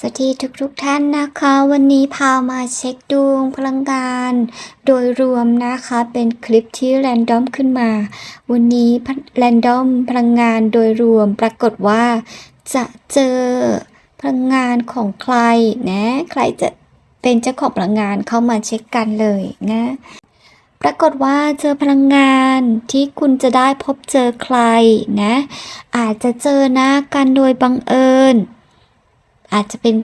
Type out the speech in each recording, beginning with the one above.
สวัสดีทุกทุกท่านนะคะ วันนี้พามาเช็คดวงพลังงาน โดยรวมนะคะเป็นคลิปที่แรนดอมขึ้นมา วันนี้แรนดอมพลังงานโดยรวมปรากฏว่า จะเจอพลังงานของใครนะ ใครจะเป็นเจ้าของพลังงานเข้ามาเช็คกันเลยนะปรากฏว่าเจอพลังงานที่คุณจะได้พบเจอใครนะ อาจจะเจอหน้ากันโดยบังเอิญ อาจจะเป็น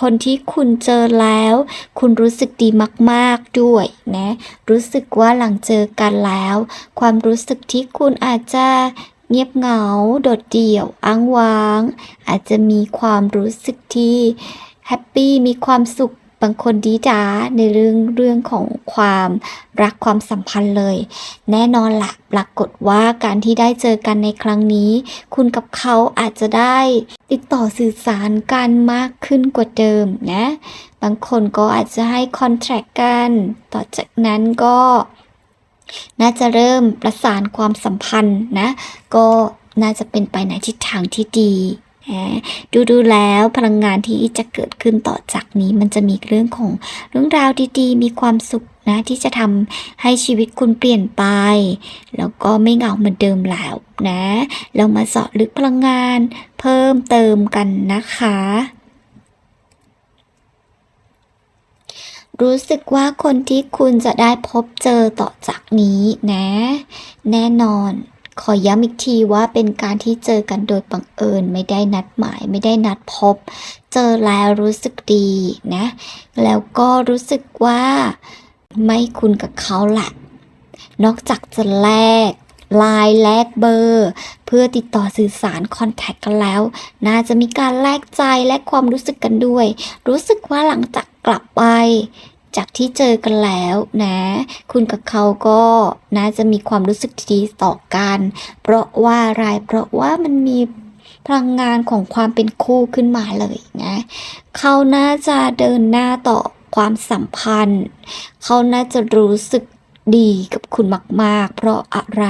คนที่คุณเจอแล้ว คุณรู้สึกดีมากๆด้วยนะ รู้สึกว่าหลังเจอกันแล้ว ความรู้สึกที่คุณอาจจะเงียบเหงา โดดเดี่ยว อ้างว้าง อาจจะมีความรู้สึกที่แฮปปี้มีความสุขางคนดีดาในเรื่องเรื่องของความรักความสัมพันธ์เลย แน่นอนละปรากฏว่าการที่ได้เจอกันในครั้งนี้ คุณกับเขาอาจจะได้ติดต่อสื่อสารกันมากขึ้นกว่าเดิมนะ บางคนก็อาจจะให้คอนแทรคกัน ต่อจากนั้นก็น่าจะเริ่มประสานความสัมพันธ์นะ ก็น่าจะเป็นไปในทิศทางที่ดี ดูดูแล้วพลังงานที่จะเกิดขึ้นต่อจากนี้ มันจะมีเรื่องของเรื่องราวดีๆ มีความสุขนะที่จะทำให้ชีวิตคุณเปลี่ยนไป แล้วก็ไม่เหงาเหมือนเดิมแล้วนะ เรามาเสาะลึกพลังงานเพิ่มเติมกันนะคะรู้สึกว่าคนที่คุณจะได้พบเจอต่อจากนี้นะ แน่นอน ขอย้ำอีกทีว่าเป็นการที่เจอกันโดยบังเอิญไม่ได้นัดหมายไม่ได้นัดพบ เจอแล้วรู้สึกดีนะ แล้วก็รู้สึกว่าไม่คุณกับเขาแหละนอกจากจะแลกไลน์แลกเบอร์ เพื่อติดต่อสื่อสารคอนแทคกันแล้ว น่าจะมีการแลกใจและความรู้สึกกันด้วย รู้สึกว่าหลังจากกลับไป จากที่เจอกันแล้วนะ คุณกับเขาก็น่าจะมีความรู้สึกดีต่อกัน เพราะว่าอะไรเพราะว่ามันมีพลังงานของความเป็นคู่ขึ้นมาเลยนะ เขาน่าจะเดินหน้าต่อความสัมพันธ์ เขาน่าจะรู้สึกดีกับคุณมากๆ เพราะอะไร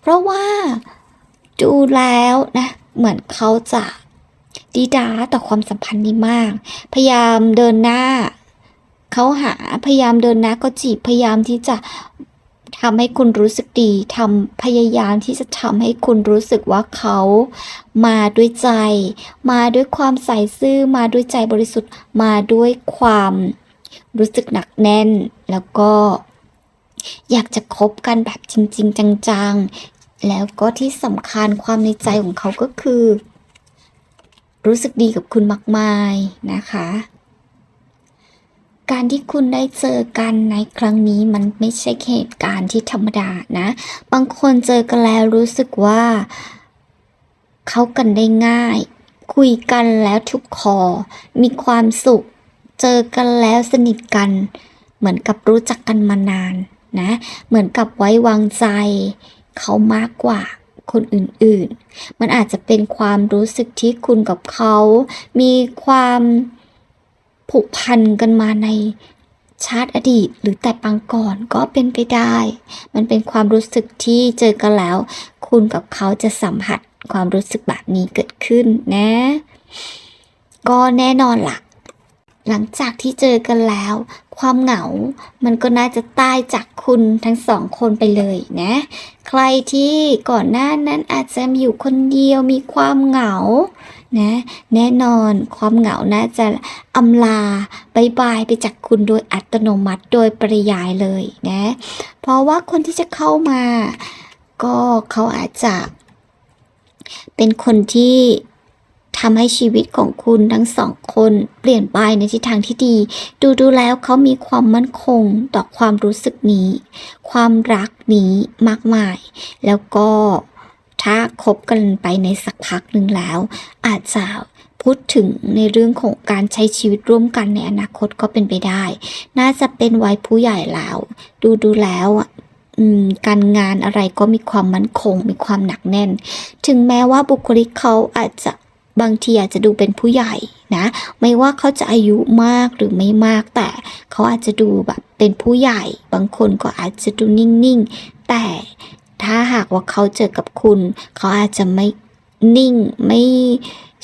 เพราะว่าดูแล้วนะ เหมือนเขาจะดีด้าต่อความสัมพันธ์นี้มาก พยายามเดินหน้า เขาหาพยายามเดินน้าก็จีบพยายามที่จะทำให้คุณรู้สึกดีทำพยายามที่จะทำให้คุณรู้สึกว่าเขามาด้วยใจ มาด้วยความใส่ซื่อ มาด้วยใจบริสุทธิ์ มาด้วยความรู้สึกหนักแน่น แล้วก็อยากจะคบกันแบบจริง ๆ จังๆ แล้วก็ที่สำคัญความในใจของเขาก็คือ รู้สึกดีกับคุณมากมายนะคะ การที่คุณได้เจอกันในครั้งนี้มันไม่ใช่เหตุการณ์ที่ธรรมดานะ บางคนเจอกันแล้วรู้สึกว่าเข้ากันได้ง่าย คุยกันแล้วทุกคอ มีความสุข เจอกันแล้วสนิทกัน เหมือนกับรู้จักกันมานานนะ เหมือนกับไว้วางใจ เขามากกว่าคนอื่นๆ มันอาจจะเป็นความรู้สึกที่คุณกับเขา มีความ ผูกพันกันมาในชาติอดีต หรือแต่ปางก่อนก็เป็นไปได้ มันเป็นความรู้สึกที่เจอกันแล้ว คุณกับเขาจะสัมผัสความรู้สึกแบบนี้เกิดขึ้นนะ ก็แน่นอนล่ะ หลังจากที่เจอกันแล้ว ความเหงา มันก็น่าจะตายจากคุณทั้งสองคนไปเลยนะ ใครที่ก่อนหน้านั้นอาจจะอยู่คนเดียวมีความเหงา นะ แน่นอนความเหงาน่าจะอำลาบายบายไปจากคุณโดยอัตโนมัติโดยปริยายเลยนะ เพราะว่าคนที่จะเข้ามา ก็เขาอาจจะเป็นคนที่ ทำให้ชีวิตของคุณทั้งสองคนเปลี่ยนไปในทิศทางที่ดี ดูดูแล้วเขามีความมั่นคงต่อความรู้สึกนี้ ความรักนี้มากมาย แล้วก็ถ้าคบกันไปในสักพักหนึ่งแล้ว อาจจะพูดถึงในเรื่องของการใช้ชีวิตร่วมกันในอนาคตก็เป็นไปได้ น่าจะเป็นวัยผู้ใหญ่แล้ว ดูดูแล้วอะการงานอะไรก็มีความมั่นคง มีความหนักแน่น ถึงแม้ว่าบุคลิกเขาอาจจะ บางทีอาจจะดูเป็นผู้ใหญ่นะ ไม่ว่าเขาจะอายุมากหรือไม่มากแต่เขาอาจจะดูแบบเป็นผู้ใหญ่ บางคนก็อาจจะดูนิ่งๆ แต่ถ้าหากว่าเขาเจอกับคุณ เขาอาจจะไม่นิ่ง ไม่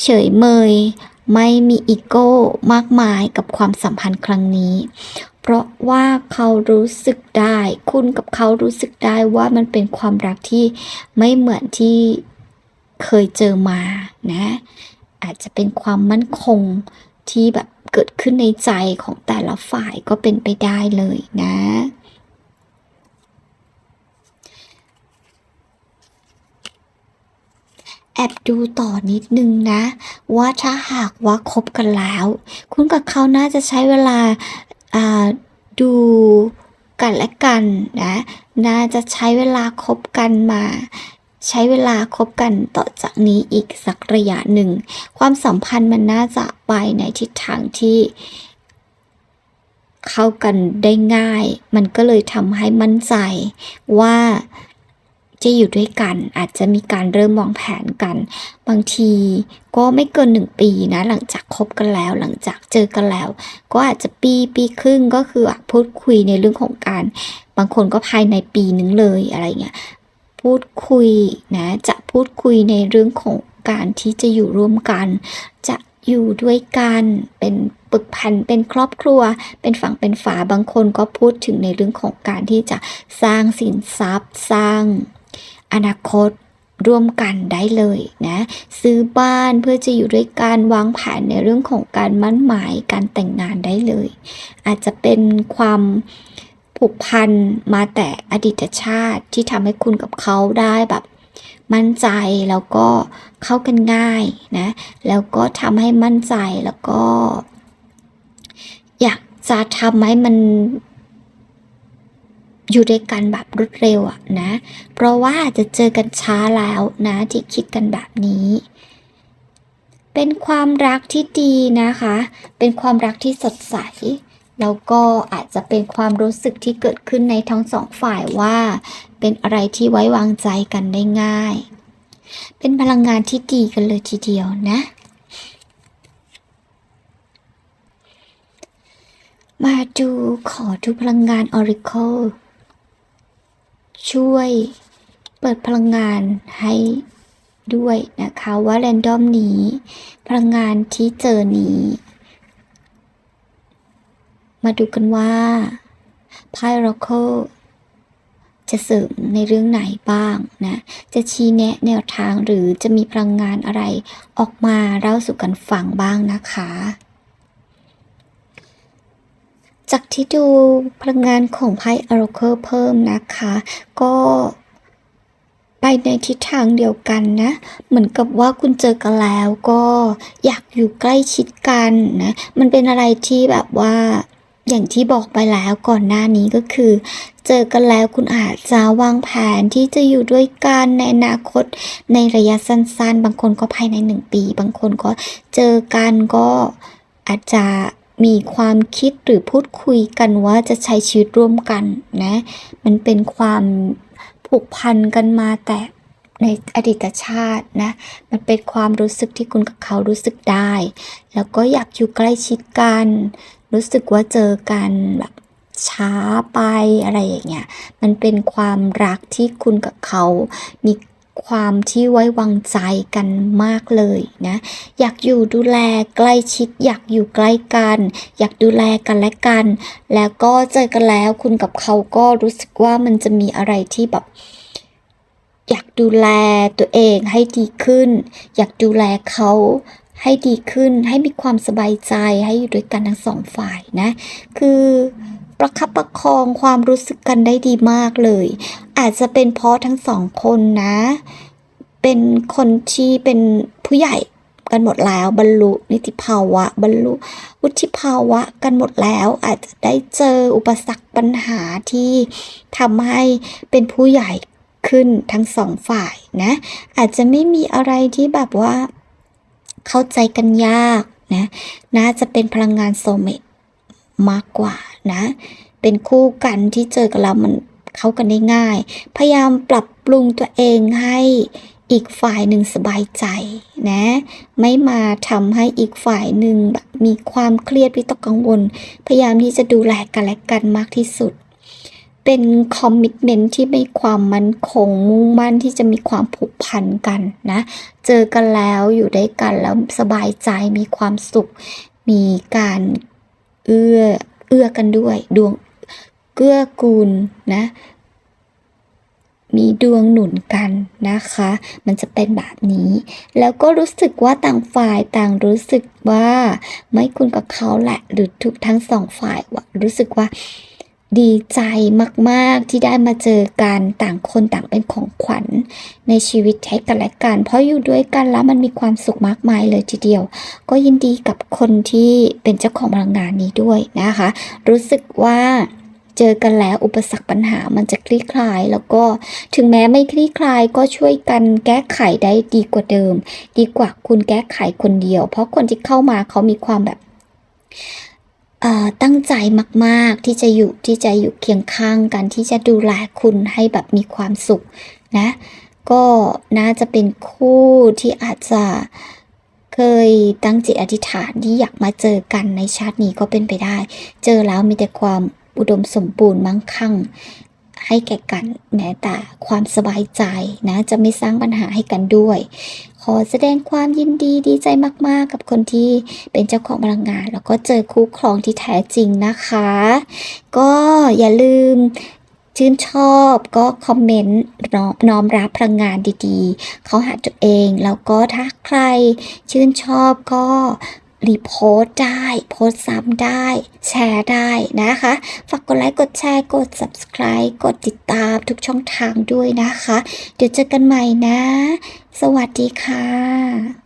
เฉยเมย ไม่มีอีโก้มากมายกับความสัมพันธ์ครั้งนี้ เพราะว่าเขารู้สึกได้ คุณกับเขารู้สึกได้ว่ามันเป็นความรักที่ไม่เหมือนที่ เคยเจอมานะ อาจจะเป็นความมั่นคงที่แบบเกิดขึ้นในใจของแต่ละฝ่ายก็เป็นไปได้เลยนะ แอบดูต่อนิดนึงนะ ว่าถ้าหากว่าคบกันแล้ว คุณกับเขาน่าจะใช้เวลาดูกันและกันนะ น่าจะใช้เวลาคบกันมา ใช้เวลาคบกันต่อจากนี้อีกสักระยะหนึ่ง ความสัมพันธ์มันน่าจะไปในทิศทางที่เข้ากันได้ง่าย มันก็เลยทำให้มั่นใจว่าจะอยู่ด้วยกัน อาจจะมีการเริ่มวางแผนกัน บางทีก็ไม่เกินหนึ่งปีนะ หลังจากคบกันแล้ว หลังจากเจอกันแล้ว ก็อาจจะปีปีครึ่งก็คือพูดคุยในเรื่องของการ บางคนก็ภายในปีนึงเลยอะไรเงี้ย พูดคุยนะจะพูดคุยในเรื่องของการที่จะอยู่ร่วมกัน จะอยู่ด้วยกันเป็นปึกพันเป็นครอบครัว เป็นฝั่งเป็นฝาบางคนก็พูดถึงในเรื่องของการที่จะสร้างสินทรัพย์ สร้างอนาคตร่วมกันได้เลยนะซื้อบ้านเพื่อจะอยู่ด้วยการวางแผนในเรื่องของการมั่นหมายการแต่งงานได้เลย อาจจะเป็นความ ผูกพันมาแต่อดีตชาติที่ทำให้คุณกับเขาได้แบบ มั่นใจแล้วก็เข้ากันง่ายนะ แล้วก็ทำให้มั่นใจแล้วก็ อยากจะทำให้มันอยู่ด้วยกันแบบรวดเร็วอะนะ เพราะว่าอาจจะเจอกันช้าแล้วนะที่คิดกันแบบนี้ เป็นความรักที่ดีนะคะ เป็นความรักที่สดใส แล้วก็อาจจะเป็นความรู้สึกที่เกิดขึ้นในทั้งสองฝ่ายว่า เป็นอะไรที่ไว้วางใจกันได้ง่าย เป็นพลังงานที่ดีกันเลยทีเดียวนะ มาดูขอดูพลังงาน Oracle ช่วยเปิดพลังงานให้ด้วยนะคะว่าแรนดอมนี้ พลังงานที่เจอนี้ มาดูกันว่าไพ่ Oracle จะเสริมในเรื่องไหนบ้างนะ จะชี้แนะแนวทางหรือจะมีพลังงานอะไรออกมาเล่าสู่กันฟังบ้างนะคะ จากที่ดูพลังงานของไพ่ Oracle เพิ่มนะคะ ก็ไปในทิศทางเดียวกันนะ เหมือนกับว่าคุณเจอกันแล้วก็อยากอยู่ใกล้ชิดกันนะ มันเป็นอะไรที่แบบว่า อย่างที่บอกไปแล้วก่อนหน้านี้ก็คือ เจอกันแล้วคุณอาจจะวางแผนที่จะอยู่ด้วยกันในอนาคตในระยะสั้นๆ บางคนก็ภายในหนึ่งปี บางคนก็เจอกันก็อาจจะมีความคิดหรือพูดคุยกันว่าจะใช้ชีวิตร่วมกันนะ มันเป็นความผูกพันกันมาแต่ในอดีตชาตินะ มันเป็นความรู้สึกที่คุณกับเขารู้สึกได้ แล้วก็อยากอยู่ใกล้ชิดกัน รู้สึกว่าเจอกันแบบช้าไปอะไรอย่างเงี้ย มันเป็นความรักที่คุณกับเขา มีความที่ไว้วางใจกันมากเลยนะ อยากอยู่ดูแลใกล้ชิด อยากอยู่ใกล้กัน อยากดูแลกันและกัน แล้วก็เจอกันแล้วคุณกับเขาก็รู้สึกว่ามันจะมีอะไรที่แบบอยากดูแลตัวเองให้ดีขึ้น อยากดูแลเขา ให้ดีขึ้น ให้มีความสบายใจให้อยู่ด้วยกันทั้งสองฝ่ายนะ คือประคับประคองความรู้สึกกันได้ดีมากเลย อาจจะเป็นเพราะทั้งสองคนนะ เป็นคนที่เป็นผู้ใหญ่กันหมดแล้วบรรลุนิติภาวะ บรรลุวุฒิภาวะกันหมดแล้ว อาจจะได้เจออุปสรรคปัญหาที่ทำให้เป็นผู้ใหญ่ขึ้นทั้งสองฝ่ายนะ อาจจะไม่มีอะไรที่แบบว่า เข้าใจกันยากนะน่าจะเป็นพลังงานโซเมตมากกว่านะ เป็นคู่กันที่เจอกันแล้วมันเข้ากันได้ง่าย พยายามปรับปรุงตัวเองให้อีกฝ่ายหนึ่งสบายใจนะ ไม่มาทำให้อีกฝ่ายหนึ่งแบบมีความเครียดวิตกกังวล พยายามที่จะดูแลกันและกันมากที่สุด เป็นคอมมิ t เมนต์ที่มีความมั่นคงมุ่งมั่นที่จะมีความผูกพันกันนะ เจอกันแล้วอยู่ด้วยกันแล้วสบายใจมีความสุข มีการเอื้อเอื้อกันด้วยดวงเกื้อกูลนะ มีดวงหนุนกันนะคะ มันจะเป็นแบบนี้ แล้วก็รู้สึกว่าต่างฝ่ายต่างรู้สึกว่า ไม่คุณกับเขาแหละ หรือทุกทั้งสองฝ่ายว่ารู้สึกว่า ดีใจมากๆที่ได้มาเจอกันต่างคนต่างเป็นของขวัญ ในชีวิตให้กันและกัน เพราะอยู่ด้วยกันแล้วมันมีความสุขมากมายเลยทีเดียว ก็ยินดีกับคนที่เป็นเจ้าของพลังงานนี้ด้วยนะคะ รู้สึกว่าเจอกันแล้วอุปสรรคปัญหามันจะคลี่คลาย แล้วก็ถึงแม้ไม่คลี่คลายก็ช่วยกันแก้ไขได้ดีกว่าเดิม ดีกว่าคุณแก้ไขคนเดียว เพราะคนที่เข้ามาเขามีความแบบ ตั้งใจมาก ๆ ที่จะอยู่ที่จะอยู่เคียงข้างกันที่จะดูแลคุณให้แบบมีความสุขนะ ก็น่าจะเป็นคู่ที่อาจจะเคยตั้งจิตอธิษฐานที่อยากมาเจอกันในชาตินี้ก็เป็นไปได้ เจอแล้วมีแต่ความอุดมสมบูรณ์มั่งคั่ง ให้แก่กันแม้แต่ความสบายใจนะจะไม่สร้างปัญหาให้กันด้วย ขอแสดงความยินดีดีใจมากๆ กับคนที่เป็นเจ้าของพลังงาน แล้วก็เจอคู่ครองที่แท้จริงนะคะ ก็อย่าลืมชื่นชอบก็คอมเมนต์น้อมน้อมรับพลังงานดีๆ เขาหาตัวเอง แล้วก็ถ้าใครชื่นชอบก็ รีโพสต์ได้ โพสต์ซ้ำได้ แชร์ได้นะคะ ฝากกดไลค์กดแชร์กด subscribe กดติดตามทุกช่องทางด้วยนะคะ เดี๋ยวเจอกันใหม่นะ สวัสดีค่ะ